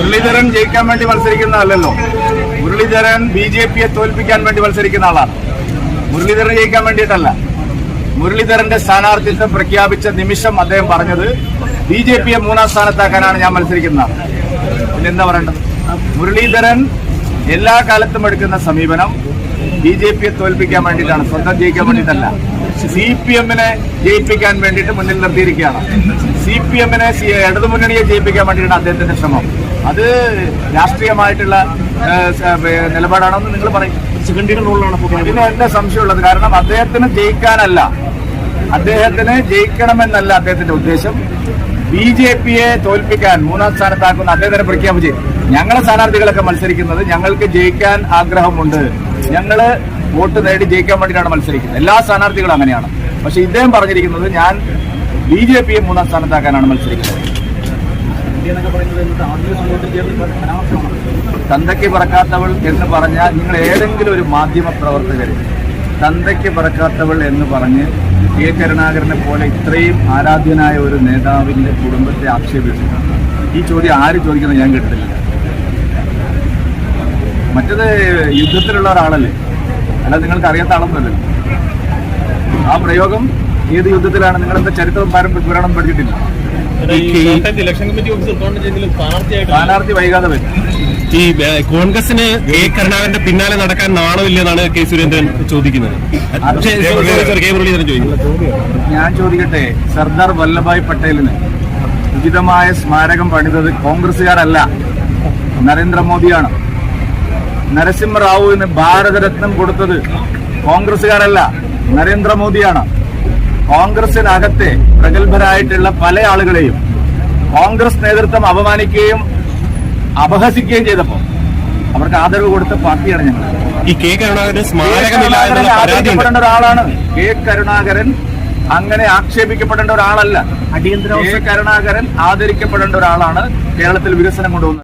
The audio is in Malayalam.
മുരളീധരൻ ജയിക്കാൻ വേണ്ടി മത്സരിക്കുന്ന ആളല്ലോ. മുരളീധരൻ ബി ജെ പിയെ തോൽപ്പിക്കാൻ വേണ്ടി മത്സരിക്കുന്ന ആളാണ്. മുരളീധരൻ ജയിക്കാൻ വേണ്ടിയിട്ടല്ല. മുരളീധരന്റെ സ്ഥാനാർത്ഥിത്വം പ്രഖ്യാപിച്ച നിമിഷം അദ്ദേഹം പറഞ്ഞത് ബി ജെ പിയെ മൂന്നാം സ്ഥാനത്താക്കാനാണ് ഞാൻ മത്സരിക്കുന്നത് പിന്നെ എന്താ പറയേണ്ടത്? മുരളീധരൻ എല്ലാ കാലത്തും എടുക്കുന്ന സമീപനം ബി ജെ പിയെ തോൽപ്പിക്കാൻ വേണ്ടിയിട്ടാണ്. സ്വന്തം ജയിക്കാൻ വേണ്ടിയിട്ടല്ല. സി പി എമ്മിനെ ജയിപ്പിക്കാൻ വേണ്ടിയിട്ട് മുന്നിൽ നിർത്തിയിരിക്കുകയാണ്. സി പി എമ്മിനെ ഇടതുമുന്നണിയെ ജയിപ്പിക്കാൻ വേണ്ടിയിട്ടാണ് അദ്ദേഹത്തിന്റെ ശ്രമം. അത് രാഷ്ട്രീയമായിട്ടുള്ള നിലപാടാണെന്ന് നിങ്ങൾ പറയും. റോളിലാണ് പിന്നെ എന്റെ സംശയമുള്ളത്. കാരണം അദ്ദേഹത്തിന് ജയിക്കാനല്ല. അദ്ദേഹത്തിന് ജയിക്കണമെന്നല്ല അദ്ദേഹത്തിന്റെ ഉദ്ദേശം. ബി ജെ പിയെ തോൽപ്പിക്കാൻ മൂന്നാം സ്ഥാനത്താക്കുന്ന അദ്ദേഹത്തിനെ പ്രഖ്യാപിച്ച് ഞങ്ങളെ സ്ഥാനാർത്ഥികളൊക്കെ മത്സരിക്കുന്നത് ഞങ്ങൾക്ക് ജയിക്കാൻ ആഗ്രഹമുണ്ട്. ഞങ്ങൾ വോട്ട് നേടി ജയിക്കാൻ വേണ്ടിയിട്ടാണ് മത്സരിക്കുന്നത്. എല്ലാ സ്ഥാനാർത്ഥികളും അങ്ങനെയാണ്. പക്ഷെ ഇദ്ദേഹം പറഞ്ഞിരിക്കുന്നത് ഞാൻ ബി ജെ പിയെ മൂന്നാം സ്ഥാനത്താക്കാനാണ് മത്സരിക്കുന്നത്. തന്തയ്ക്ക് പറക്കാത്തവൾ എന്ന് പറഞ്ഞാൽ നിങ്ങൾ ഏതെങ്കിലും ഒരു മാധ്യമ പ്രവർത്തകർ തന്തയ്ക്ക് പറക്കാത്തവൾ എന്ന് പറഞ്ഞ് കെ കരുണാകരനെ പോലെ ഇത്രയും ആരാധ്യനായ ഒരു നേതാവിന്റെ കുടുംബത്തെ ആക്ഷേപിച്ചു. ഈ ചോദ്യം ആര് ചോദിക്കുന്നത് ഞാൻ കേട്ടിട്ടില്ല. മറ്റത് യുദ്ധത്തിലുള്ള ഒരാളല്ലേ? അല്ല നിങ്ങൾക്ക് അറിയാത്ത ആളൊന്നുമല്ലല്ലോ. ആ പ്രയോഗം ഏത് യുദ്ധത്തിലാണ് നിങ്ങളെന്താ ചരിത്രം പാരമ്പര്യ പുരാണം പഠിച്ചിട്ടില്ല? സ്ഥാനാർത്ഥി വൈകാതെ വരും. ഈ കോൺഗ്രസിന് കെ കരുണാകരന്റെ പിന്നാലെ നടക്കാൻ നാണമില്ലെന്നാണ് കെ സുരേന്ദ്രൻ ചോദിക്കുന്നത്. കെ മുരളീധരൻ ചോദിക്കുന്നത് ഞാൻ ചോദിക്കട്ടെ സർദാർ വല്ലഭായ് പട്ടേലിന് ഉചിതമായ സ്മാരകം പണിതത് കോൺഗ്രസുകാരല്ല നരേന്ദ്രമോദിയാണ്. നരസിംഹറാവുവിന് ഭാരതരത്നം കൊടുത്തത് കോൺഗ്രസുകാരല്ല നരേന്ദ്രമോദിയാണ്. കോൺഗ്രസിനകത്തെ പ്രഗത്ഭരായിട്ടുള്ള പല ആളുകളെയും കോൺഗ്രസ് നേതൃത്വം അപമാനിക്കുകയും അപഹസിക്കുകയും ചെയ്തപ്പോൾ അവർക്ക് ആദരവ് കൊടുത്ത പാർട്ടിയാണ് ഞങ്ങൾ. ഈ കെ കരുണാകരൻ ആദരിക്കപ്പെടേണ്ട ഒരാളാണ്. കെ കരുണാകരൻ അങ്ങനെ ആക്ഷേപിക്കപ്പെടേണ്ട ഒരാളല്ല. അടിയന്തര കെ കരുണാകരൻ ആദരിക്കപ്പെടേണ്ട ഒരാളാണ് കേരളത്തിൽ വികസനം കൊണ്ടുവന്നത്.